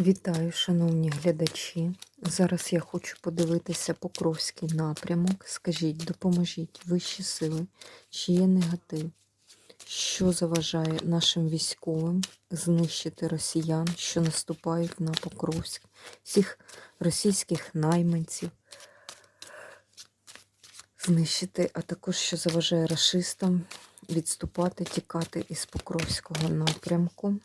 Вітаю, шановні глядачі. Зараз я хочу подивитися Покровський напрямок. Скажіть, допоможіть вищі сили, чи є негатив, що заважає нашим військовим знищити росіян, що наступають на Покровськ, всіх російських найманців знищити, а також що заважає рашистам відступати, тікати із Покровського напрямку.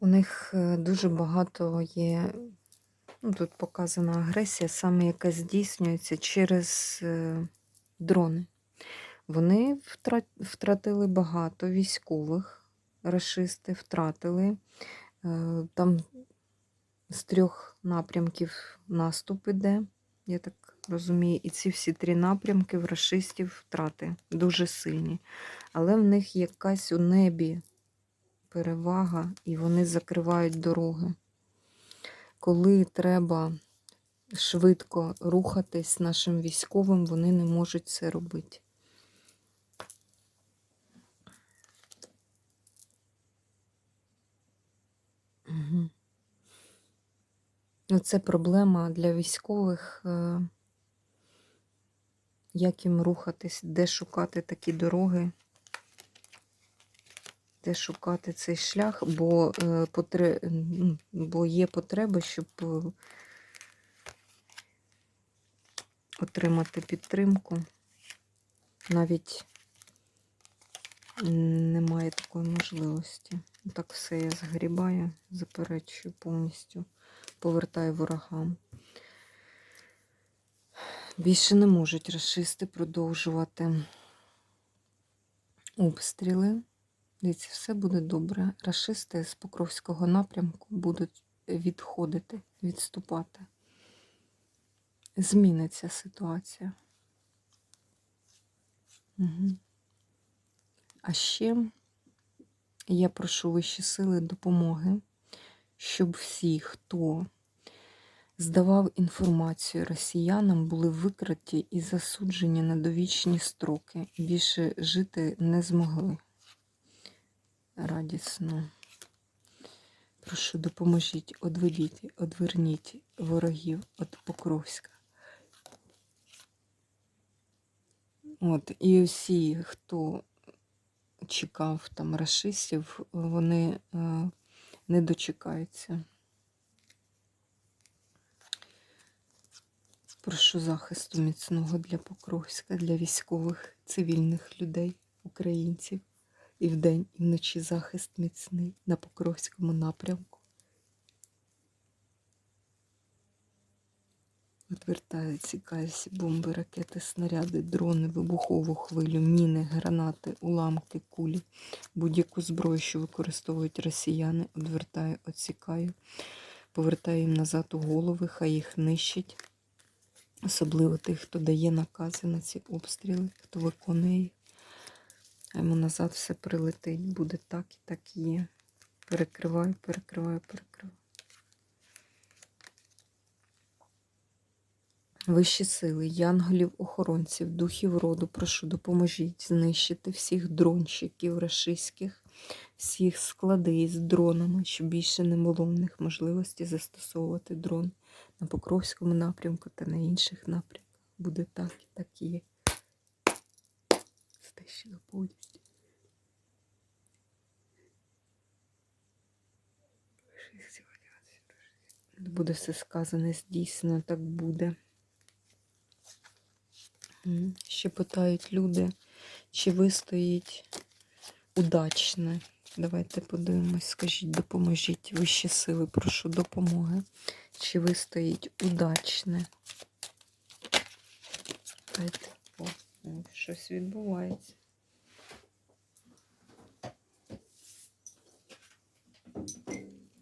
У них е, дуже багато є, ну, тут показана агресія, саме яка здійснюється через е, дрони. Вони втратили багато військових, рашисти втратили. Е, Там з трьох напрямків наступ іде, я так розумію, і ці всі три напрямки в рашистів втрати дуже сильні. Але в них якась у небі перевага, і вони закривають дороги. Коли треба швидко рухатись нашим військовим, вони не можуть це робити. Угу. Це проблема для військових, е, як їм рухатись, де шукати такі дороги, де шукати цей шлях, бо, е, потре... ну, бо є потреба, щоб е, отримати підтримку. Навіть немає такої можливості. Так все я згрібаю, заперечую повністю, повертаю ворогам. Більше не можуть расисти продовжувати обстріли. Дивіться, все буде добре. Рашисти з Покровського напрямку будуть відходити, відступати. Зміниться ситуація. Угу. А ще я прошу вищі сили допомоги, щоб всі, хто здавав інформацію росіянам, були викриті і засуджені на довічні строки. Більше жити не змогли. Радісно. Прошу, допоможіть, одведіть, одверніть ворогів від Покровська. От, і всі, хто чекав там рашистів, вони е, не дочекаються. Прошу захисту міцного для Покровська, для військових цивільних людей, українців. І вдень, і вночі захист міцний на Покровському напрямку. Відвертаються якась бомби, ракети, снаряди, дрони, вибухову хвилю, міни, гранати, уламки, кулі, будь-яку зброю, що використовують росіяни, відвертаю, відсікаю, повертаю їм назад у голови, хай їх нищить. Особливо тих, хто дає накази на ці обстріли, хто виконує їх. А йому назад все прилетить, буде так і так і є. Перекриваю, перекриваю, перекриваю. Вищі сили, янголів-охоронців, духів роду, прошу, допоможіть знищити всіх дронщиків рашистських, всіх склади з дронами, щоб більше не було в них можливості застосовувати дрон на Покровському напрямку та на інших напрямках. Буде так і так є. Стищено повністю. Буде все сказане, здійснено, так буде. Ще питають люди, чи вистоїть удачне. Давайте подивимось, скажіть, допоможіть вищі сили, прошу допомоги чи вистоїть удачне. Дайте. Щось відбувається.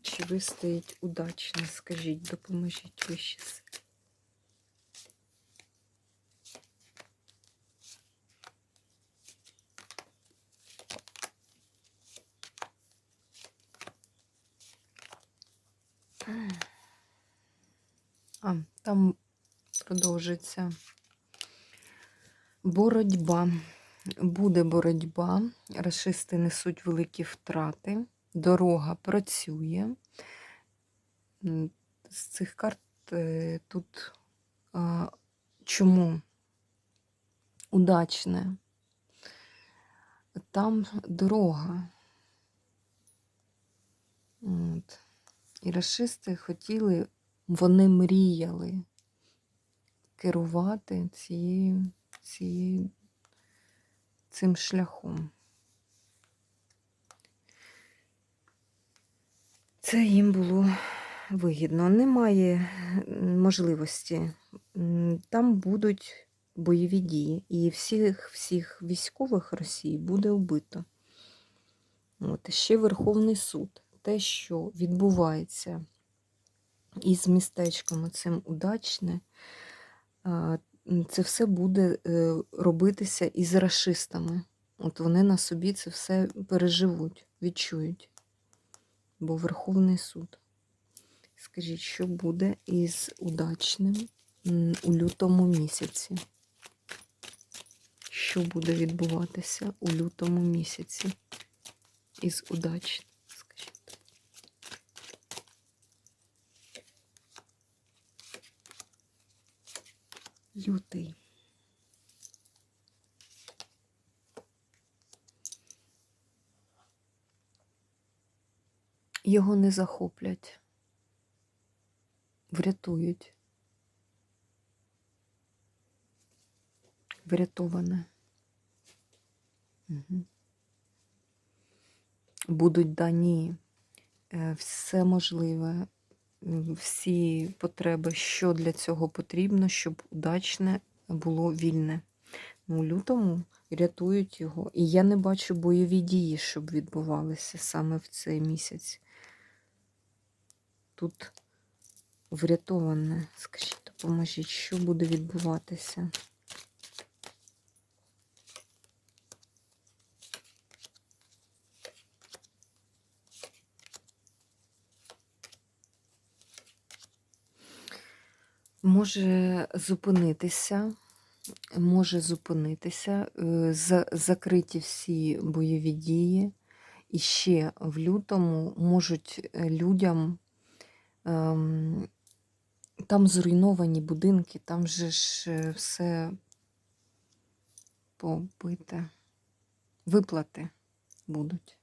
Чи вистоїть удачне? Скажіть, допоможіть вищі сили. Mm. А, там продовжиться боротьба. Буде боротьба, расисти несуть великі втрати, дорога працює. З цих карт е, тут а, чому удачне? Там дорога. От. І расисти хотіли, вони мріяли керувати цією, цією, цим шляхом. Це їм було вигідно. Немає можливості. Там будуть бойові дії, і всіх, всіх військових Росії буде вбито. От, ще Верховний суд. Те, що відбувається із містечком цим удачне, це все буде е, робитися із расистами. От вони на собі це все переживуть, відчують. Бо Верховний суд. Скажіть, що буде із удачним у лютому місяці? Що буде відбуватися у лютому місяці із удачним? Лютий. Його не захоплять, врятують. Врятоване. Угу. Будуть дані е, все можливе, всі потреби, що для цього потрібно, щоб удачне було вільне. Ну, у лютому рятують його. І я не бачу бойові дії, щоб відбувалися саме в цей місяць. Тут врятоване. Скажіть, допоможіть, що буде відбуватися? Може зупинитися, може зупинитися, е, закриті всі бойові дії. І ще в лютому можуть е, людям ем, там зруйновані будинки, там же ж е, все побите. Виплати будуть.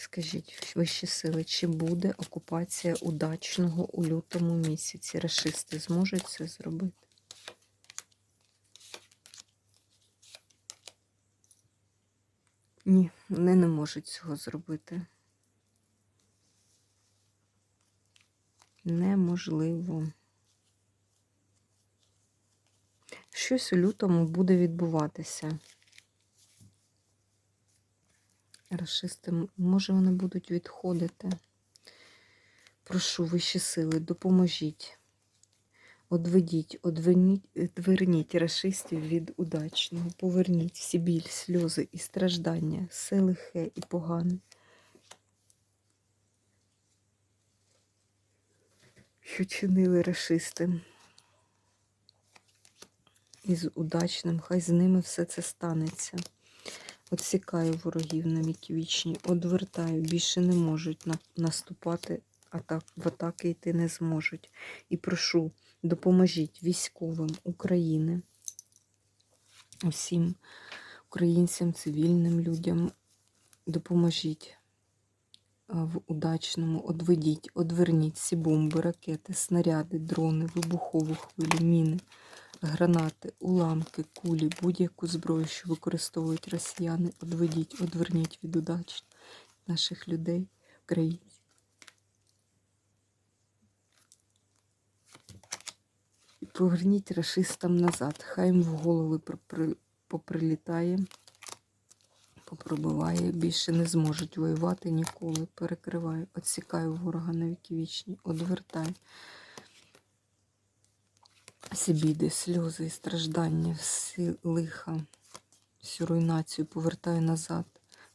Скажіть, вищі сили, чи буде окупація удачного у лютому місяці? Рашисти зможуть це зробити? Ні, вони не можуть цього зробити. Неможливо. Щось у лютому буде відбуватися. Расисти, може, вони будуть відходити. Прошу, вищі сили, допоможіть. Одведіть, одверніть, одверніть расистів від удачного. Поверніть всі біль, сльози і страждання, все лихе і погане. Що чинили расисти. Із удачним, хай з ними все це станеться. Отсікаю ворогів на віки вічні, одвертаю, більше не можуть на- наступати, атак, в атаки йти не зможуть. І прошу, допоможіть військовим України, усім українцям, цивільним людям, допоможіть в удачному, одведіть, одверніть всі бомби, ракети, снаряди, дрони, вибухову хвилю, міни, гранати, уламки, кулі, будь-яку зброю, що використовують росіяни, одведіть, одверніть від удач наших людей, українців. І поверніть расистам назад. Хай їм в голови поприлітає, попробиває. Більше не зможуть воювати ніколи. Перекриваю, отсікаю ворога на віки вічні, одвертаю. Всі біди, сльози і страждання, всі лиха, всю руйнацію повертаю назад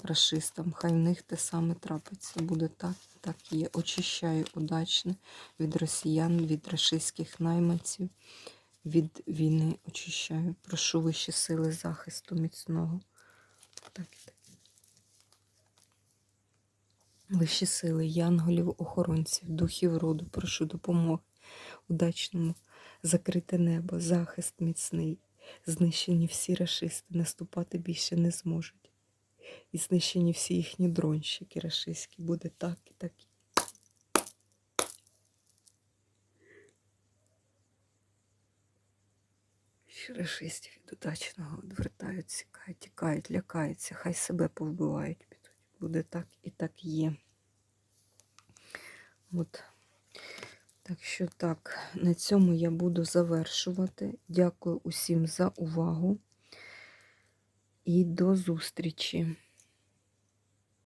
расистам. Хай в них те саме трапиться. Буде так, так і є. Очищаю удачно від росіян, від рашистських найманців, від війни очищаю. Прошу вищі сили захисту міцного. Так і так. Вищі сили, янголів, охоронців, духів роду, прошу допомоги удачному, закрите небо, захист міцний, знищені всі рашисти, наступати більше не зможуть. І знищені всі їхні дронщики рашистські. Буде так і так. Рашистів від удачного відвертаються, тікають, тікають, лякаються, хай себе повбивають. підуть. Буде так і так є. От. Так що так, на цьому я буду завершувати. Дякую усім за увагу і до зустрічі!